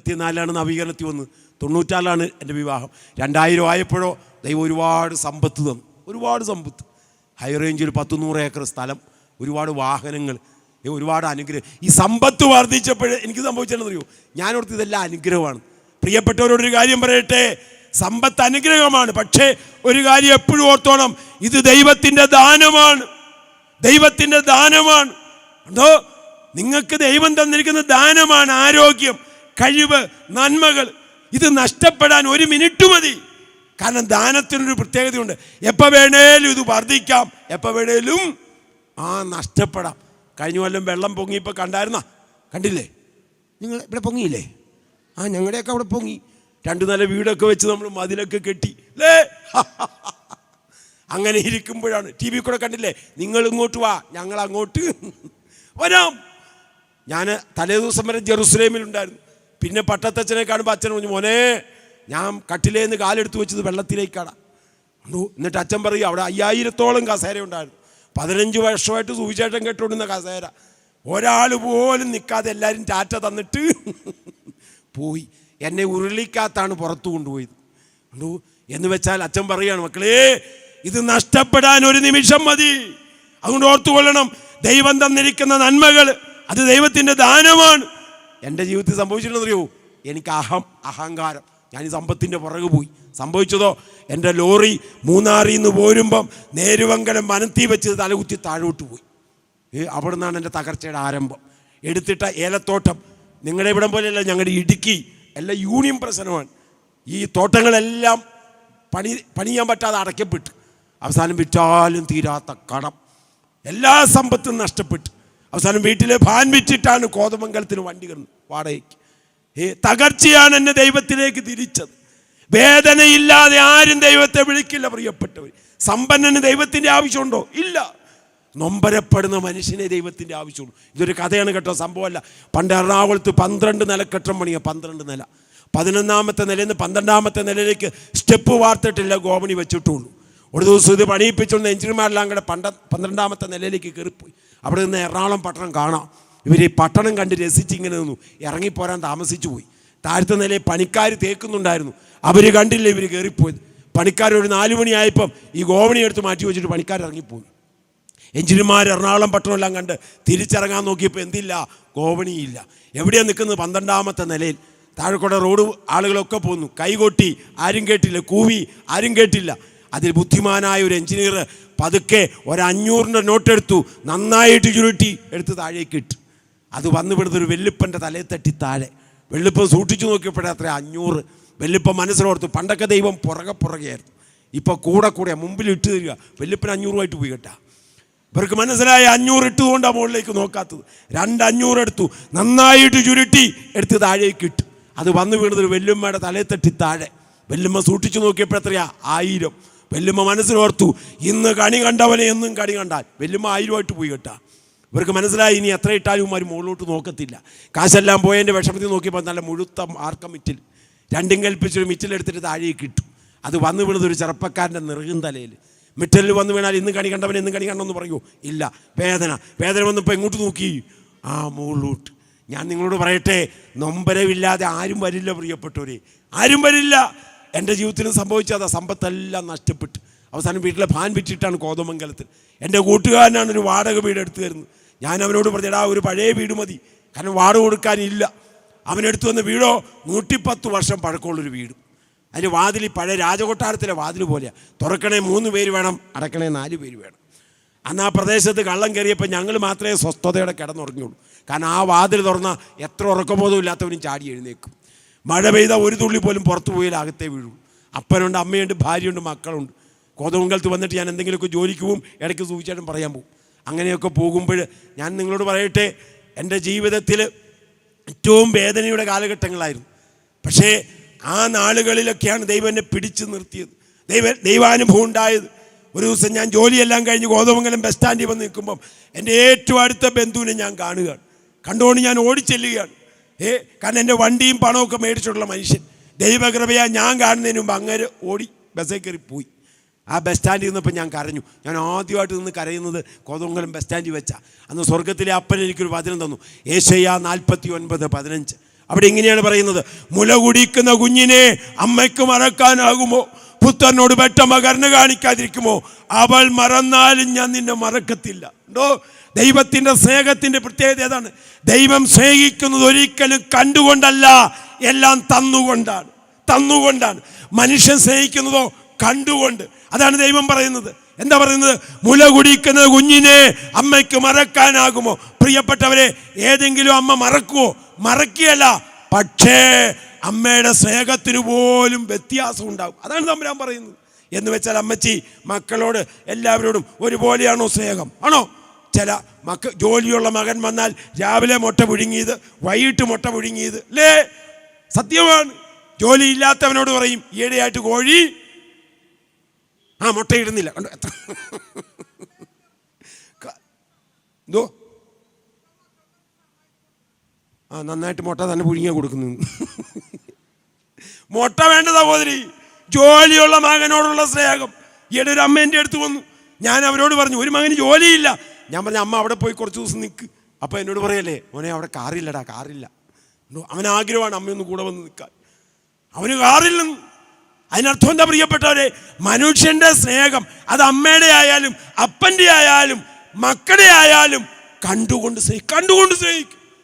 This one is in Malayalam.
എൺപത്തിനാലാണ് നവീകരണത്തിൽ വന്ന്. തൊണ്ണൂറ്റാലാണ് എന്റെ വിവാഹം. രണ്ടായിരം ആയപ്പോഴോ ദൈവം ഒരുപാട് സമ്പത്ത് തന്നു. ഒരുപാട് സമ്പത്ത്. ഹൈ റേഞ്ചിൽ പത്ത് നൂറ് ഏക്കർ സ്ഥലം ഒരുപാട് വാഹനങ്ങൾ ഒരുപാട് അനുഗ്രഹം. ഈ സമ്പത്ത് വർദ്ധിച്ചപ്പോൾ എനിക്ക് സംഭവിച്ചതെന്നറിയോ ഞാനോർത്ത് ഇതെല്ലാം അനുഗ്രഹമാണ്. പ്രിയപ്പെട്ടവരോടൊരു കാര്യം പറയട്ടെ? സമ്പത്ത് അനുഗ്രഹമാണ്. പക്ഷേ ഒരു കാര്യം എപ്പോഴും ഓർത്തോണം. ഇത് ദൈവത്തിന്റെ ദാനമാണ്. ദൈവത്തിന്റെ ദാനമാണ്. അതോ നിങ്ങൾക്ക് ദൈവം തന്നിരിക്കുന്ന ദാനമാണ് ആരോഗ്യം. കഴിവ് നന്മകൾ ഇത് നഷ്ടപ്പെടാൻ ഒരു മിനിറ്റ് മതി. കാരണം ദാനത്തിനൊരു പ്രത്യേകതയുണ്ട്. എപ്പോൾ വേണേലും ഇത് വർദ്ധിക്കാം. എപ്പോൾ വേണേലും ആ നഷ്ടപ്പെടാം. കഴിഞ്ഞ കൊല്ലം വെള്ളം പൊങ്ങി പൊങ്ങിയപ്പോൾ കണ്ടായിരുന്ന? കണ്ടില്ലേ? നിങ്ങൾ ഇവിടെ പൊങ്ങിയില്ലേ? ആ ഞങ്ങളുടെയൊക്കെ അവിടെ പൊങ്ങി. രണ്ടു നില വീടൊക്കെ വെച്ച് നമ്മൾ മതിലൊക്കെ കെട്ടി. അല്ലേ അങ്ങനെ ഇരിക്കുമ്പോഴാണ്. ടി വി കൂടെ കണ്ടില്ലേ? നിങ്ങൾ ഇങ്ങോട്ട് വാ ഞങ്ങൾ അങ്ങോട്ട്. വരാം. ഞാൻ തലേ ദിവസം വരെ ജെറുസലേമിലുണ്ടായിരുന്നു. പിന്നെ പട്ടത്തച്ഛനെ കാണുമ്പോൾ അച്ഛൻ പറഞ്ഞു മോനെ ഞാൻ കട്ടിലേന്ന് കാലെടുത്ത് വെച്ചത് വെള്ളത്തിലേക്കാണ്. എന്നിട്ട് അച്ഛൻ പറയും അവിടെ അയ്യായിരത്തോളം കസേര ഉണ്ടായിരുന്നു. പതിനഞ്ച് വർഷമായിട്ട് സുവിശേഷം കേട്ടുകൊണ്ടിരുന്ന കസേര. ഒരാൾ പോലും നിൽക്കാതെ എല്ലാവരും ടാറ്റ തന്നിട്ട് പോയി. എന്നെ ഉരുളിക്കാത്താണ് പുറത്തു കൊണ്ടുപോയത്. ഉണ്ടോ എന്ന് വെച്ചാൽ അച്ഛൻ പറയുകയാണ് മക്കളേ ഇത് നഷ്ടപ്പെടാൻ ഒരു നിമിഷം മതി. അതുകൊണ്ട് ഓർത്തുകൊള്ളണം. ദൈവം തന്നിരിക്കുന്ന നന്മകൾ അത് ദൈവത്തിന്റെ ദാനമാണ്. എന്റെ ജീവിതത്തിൽ സംഭവിച്ചിട്ടുണ്ടെന്നറിയോ? എനിക്ക് അഹം അഹങ്കാരം. ഞാൻ ഈ സമ്പത്തിന്റെ പുറകു പോയി. സംഭവിച്ചതോ? എന്റെ ലോറി മൂന്നാറിൽ നിന്ന് പോരുമ്പം നേരുവങ്കലം വനത്തി വെച്ച് തലകുത്തി താഴോട്ട് പോയി. അവിടെ നിന്നാണ് എന്റെ തകർച്ചയുടെ ആരംഭം. എടുത്തിട്ട ഏലത്തോട്ടം. നിങ്ങളുടെ ഇവിടം പോലെയല്ല ഞങ്ങളുടെ ഇടുക്കി. എല്ലാം യൂണിയൻ പ്രശ്നമാണ്. ഈ തോട്ടങ്ങളെല്ലാം പണി പണിയാൻ പറ്റാതെ അടയ്ക്കപ്പെട്ടു. അവസാനം വിറ്റാലും തീരാത്ത കടം. എല്ലാ സമ്പത്തും നഷ്ടപ്പെട്ടു. അവസാനം വീട്ടിലെ ഫാൻ വിറ്റിട്ടാണ് കോതമംഗലത്തിന് വണ്ടി കയറുന്നത് വാടകയ്ക്ക്. ഏ തകർച്ചയാണ് എന്നെ ദൈവത്തിലേക്ക് തിരിച്ചത്. വേദനയില്ലാതെ ആരും ദൈവത്തെ വിളിക്കില്ല പ്രിയപ്പെട്ടവർ സമ്പന്നന് ദൈവത്തിന്റെ ആവശ്യമുണ്ടോ? ഇല്ല. നൊമ്പരപ്പെടുന്ന മനുഷ്യനെ ദൈവത്തിന്റെ ആവശ്യമുള്ളൂ. ഇതൊരു കഥയാണ് കേട്ടോ സംഭവമല്ല. പണ്ട് എറണാകുളത്ത് പന്ത്രണ്ട് നില കെട്ടം പണിയ പന്ത്രണ്ട് നില. പതിനൊന്നാമത്തെ നിലയിൽ നിന്ന് പന്ത്രണ്ടാമത്തെ നിലയിലേക്ക് സ്റ്റെപ്പ് വാർത്തിട്ടില്ല ഗോപണി വെച്ചിട്ടുള്ളൂ. ഒരു ദിവസം ഇത് പണിയിപ്പിച്ചുകൊണ്ട് എഞ്ചിനീയർമാരെല്ലാം കൂടെ പണ്ട പന്ത്രണ്ടാമത്തെ നിലയിലേക്ക് കയറിപ്പോയി. അവിടെ നിന്ന് എറണാകുളം പട്ടണം കാണാം. ഇവർ ഈ പട്ടണം കണ്ട് രസിച്ച് ഇങ്ങനെ നിന്നു. ഇറങ്ങിപ്പോരാൻ താമസിച്ചു പോയി. താഴ്ത്ത നിലയിൽ പണിക്കാർ തേക്കുന്നുണ്ടായിരുന്നു. അവർ കണ്ടില്ല ഇവർ കയറിപ്പോയത് പണിക്കാർ ഒരു നാല് മണിയായപ്പം ഈ ഗോവണി എടുത്ത് മാറ്റി വെച്ചിട്ട് പണിക്കാർ ഇറങ്ങിപ്പോയി. എഞ്ചിനീയർമാർ എറണാകുളം പട്ടണമെല്ലാം കണ്ട് തിരിച്ചിറങ്ങാൻ നോക്കിയപ്പോൾ എന്തില്ല? ഗോവണിയില്ല. എവിടെയാണ് നിൽക്കുന്നത്? പന്ത്രണ്ടാമത്തെ നിലയിൽ. താഴെക്കൂടെ റോഡ് ആളുകളൊക്കെ പോന്നു. കൈകൊട്ടി ആരും കേട്ടില്ല. കൂവി ആരും കേട്ടില്ല. അതിൽ ബുദ്ധിമാനായ ഒരു എഞ്ചിനീയർ പതുക്കെ ഒരു അഞ്ഞൂറിന്റെ നോട്ട് എടുത്തു നന്നായിട്ട് ചുരുട്ടി എടുത്ത് താഴേക്ക് ഇട്ടു. അത് വന്നു വിടുന്ന ഒരു വെല്ലുപ്പന്റെ തലയെ തട്ടി താഴെ. വെള്ളിപ്പം സൂക്ഷിച്ചു നോക്കിയപ്പോഴേ അത്ര അഞ്ഞൂറ്. വെല്ലുപ്പം മനസ്സിലോർത്തു പണ്ടൊക്കെ ദൈവം പുറകെ പുറകെയായിരുന്നു. ഇപ്പോൾ കൂടെ കൂടെ മുമ്പിൽ ഇട്ട് തരിക. വെല്ലുപ്പൻ അഞ്ഞൂറുമായിട്ട് പോയി കേട്ടാ. ഇവർക്ക് മനസ്സിലായ അഞ്ഞൂറ് ഇട്ടുകൊണ്ടാണ് മുകളിലേക്ക് നോക്കാത്തത്. രണ്ട് അഞ്ഞൂറ് എടുത്തു. നന്നായിട്ട് ചുരുട്ടി എടുത്ത് താഴേക്ക് ഇട്ടു. അത് വന്നു വീണത് വെല്ലുമ്മയുടെ തലയെ തട്ടി താഴെ. വെല്ലുമ്മ സൂക്ഷിച്ചു നോക്കിയപ്പോൾ എത്രയാ ആയിരം. വെല്ലുമ്മ മനസ്സിലോർത്തു ഇന്ന് കണി കണ്ടവനെ എന്നും കണി കണ്ടാൽ വെല്ലുമ്മ ആയിരമായിട്ട് പോയി കേട്ടാ. ഇവർക്ക് മനസ്സിലായി ഇനി എത്ര ഇട്ടാലും അവർ മുകളിലോട്ട് നോക്കത്തില്ല. കാശെല്ലാം പോയതിന്റെ വിഷമത്തിൽ നോക്കിയപ്പോൾ നല്ല മുഴുത്ത ആർക്കം മിറ്റിൽ രണ്ടും കൽപ്പിച്ചൊരു മിറ്റിലെടുത്തിട്ട് താഴേക്ക് ഇട്ടു. അത് വന്നു വീണത് ഒരു ചെറുപ്പക്കാരന്റെ നെറുകും തലയിൽ. മിറ്റലിൽ വന്നു വീണാൽ ഇന്ന് കണി കണ്ടവൻ ഇന്ന് കണി കണ്ടെന്ന് പറയൂ. ഇല്ല വേദന. വേദന വന്നപ്പോൾ എങ്ങോട്ട് നോക്കി? ആ മുകളിലോട്ട്. ഞാൻ നിങ്ങളോട് പറയട്ടെ നൊമ്പരവില്ലാതെ ആരും വരില്ല പ്രിയപ്പെട്ടവരെ. ആരും വരില്ല. എന്റെ ജീവിതത്തിലും അതാ. സമ്പത്തെല്ലാം നഷ്ടപ്പെട്ട്. അവസാനം വീട്ടിലെ ഫാൻ വിറ്റിട്ടാണ് കോതമംഗലത്തിൽ എന്റെ കൂട്ടുകാരനാണ് ഒരു വാടക വീട് എടുത്തു തരുന്നത്. ഞാൻ അവനോട് പറഞ്ഞടാ ഒരു പഴയ വീട് മതി. കാരണം വാടക കൊടുക്കാനില്ല. അവനെടുത്തു വന്ന വീടോ നൂറ്റിപ്പത്ത് വർഷം പഴക്കമുള്ളൊരു വീട്. അതിന് വാതിൽ പഴയ രാജകൊട്ടാരത്തിലെ വാതിൽ പോലെയാണ് തുറക്കണേ മൂന്ന് പേര് വേണം അടക്കണേ നാല് പേര് വേണം. അന്ന് ആ പ്രദേശത്ത് കള്ളം കയറിയപ്പോൾ ഞങ്ങൾ മാത്രമേ സ്വസ്ഥതയോടെ കിടന്നുറങ്ങുള്ളൂ കാരണം ആ വാതിൽ തുറന്നാൽ എത്ര ഉറക്കബോധമില്ലാത്തവനും ചാടി എഴുന്നേക്കും മഴ പെയ്ത ഒരു തുള്ളി പോലും പുറത്തു പോയാൽ അകത്തേ വീഴൂ. അപ്പനുണ്ട് അമ്മയുണ്ട് ഭാര്യയുണ്ട് മക്കളുണ്ട്. കോതമംഗലത്ത് വന്നിട്ട് ഞാൻ എന്തെങ്കിലുമൊക്കെ ജോലിക്ക് പോവും ഇടയ്ക്ക് സൂചിച്ചായിട്ടും പറയാൻ പോകും അങ്ങനെയൊക്കെ പോകുമ്പോൾ ഞാൻ നിങ്ങളോട് പറയട്ടെ എന്റെ ജീവിതത്തിൽ ഏറ്റവും വേദനയുടെ കാലഘട്ടങ്ങളായിരുന്നു. പക്ഷേ ആ നാളുകളിലൊക്കെയാണ് ദൈവം എന്നെ പിടിച്ചു നിർത്തിയത്. ദൈവ ദൈവാനുഭവം ഉണ്ടായത്. ഒരു ദിവസം ഞാൻ ജോലിയെല്ലാം കഴിഞ്ഞ് ഗോതമംഗലം ബസ് സ്റ്റാൻഡിൽ വന്ന് നിൽക്കുമ്പം എന്റെ ഏറ്റവും അടുത്ത ബന്ധുവിനെ ഞാൻ കാണുകയാണ്. കണ്ടുകൊണ്ട് ഞാൻ ഓടിച്ചെല്ലുകയാണ്. ഏ കാരണം എന്റെ വണ്ടിയും പണമൊക്കെ മേടിച്ചിട്ടുള്ള മനുഷ്യൻ. ദൈവകൃപയാ ഞാൻ കാണുന്നതിന് മുമ്പ് അങ്ങനെ ഓടി ബസ്സിൽ കയറി പോയി. ആ ബസ് സ്റ്റാൻഡിൽ നിന്നപ്പോൾ ഞാൻ കരഞ്ഞു. ഞാൻ ആദ്യമായിട്ട് നിന്ന് കരയുന്നത് കോതമംഗലം ബസ് സ്റ്റാൻഡിൽ വെച്ചാൽ അന്ന് സ്വർഗത്തിലെ അപ്പൻ എനിക്കൊരു വചനം തന്നു. ഏഷ്യ നാൽപ്പത്തി ഒൻപത് പതിനഞ്ച്. അവിടെ ഇങ്ങനെയാണ് പറയുന്നത്. മുല കുടിക്കുന്ന കുഞ്ഞിനെ അമ്മയ്ക്ക് മറക്കാനാകുമോ? പുത്രനോട് പെട്ടമ്മ കരുണ കാണിക്കാതിരിക്കുമോ? അവൾ മറന്നാലും ഞാൻ നിന്നെ മറക്കത്തില്ല. ഉണ്ടോ ദൈവത്തിന്റെ സ്നേഹത്തിന്റെ പ്രത്യേകത ഏതാണ്? ദൈവം സ്നേഹിക്കുന്നത് ഒരിക്കലും കണ്ടുകൊണ്ടല്ല എല്ലാം തന്നുകൊണ്ടാണ്. തന്നുകൊണ്ടാണ്. മനുഷ്യൻ സ്നേഹിക്കുന്നതോ കണ്ടുകൊണ്ട്. അതാണ് ദൈവം പറയുന്നത്. എന്താ പറയുന്നത്? മുല കുടിക്കുന്ന കുഞ്ഞിനെ അമ്മയ്ക്ക് മറക്കാനാകുമോ? പ്രിയപ്പെട്ടവരെ ഏതെങ്കിലും അമ്മ മറക്കുമോ മറക്കുകയല്ല. പക്ഷേ അമ്മയുടെ സ്നേഹത്തിന് പോലും വ്യത്യാസം ഉണ്ടാകും. അതാണ് തമ്പുരാൻ പറയുന്നത്. എന്ന് വെച്ചാൽ അമ്മച്ചി മക്കളോട് എല്ലാവരോടും ഒരുപോലെയാണോ സ്നേഹം? ആണോ? ചില മക്ക ജോലിയുള്ള മകൻ വന്നാൽ രാവിലെ മുട്ട പുഴുങ്ങിയത് വൈകിട്ട് മുട്ട പുഴുങ്ങിയത്. അല്ലേ സത്യമാണ്. ജോലി ഇല്ലാത്തവനോട് പറയും ഈയിടെയായിട്ട് കോഴി. ആ മുട്ടയിടുന്നില്ല കണ്ടോ? എത്ര എന്തോ? ആ നന്നായിട്ട് മുട്ട തന്നെ പുഴുങ്ങിയാ കൊടുക്കുന്നു മുട്ട വേണ്ട സഹോദരി. ജോലിയുള്ള മകനോടുള്ള സ്നേഹം. ഈയിടെ ഒരു അമ്മ എന്റെ അടുത്ത് വന്നു. ഞാൻ അവരോട് പറഞ്ഞു ഒരു മകന് ജോലിയില്ല. ഞാൻ പറഞ്ഞ അമ്മ അവിടെ പോയി കുറച്ച് ദിവസം നിൽക്ക് അപ്പോൾ എന്നോട് പറയല്ലേ മോനെ അവിടെ കാറില്ലടാ കാറില്ല. അവൻ ആഗ്രഹമാണ് അമ്മയൊന്ന് കൂടെ വന്ന് നിൽക്കാൻ. അവന് കാറില്ലെന്ന് അതിനർത്ഥം എന്താ പ്രിയപ്പെട്ടവരെ? മനുഷ്യന്റെ സ്നേഹം അത് അമ്മയുടെ ആയാലും അപ്പന്റെ ആയാലും മക്കളുടെ ആയാലും കണ്ടുകൊണ്ട് സ്നേഹിക്കും. കണ്ടുകൊണ്ട് സ്നേഹിക്കും.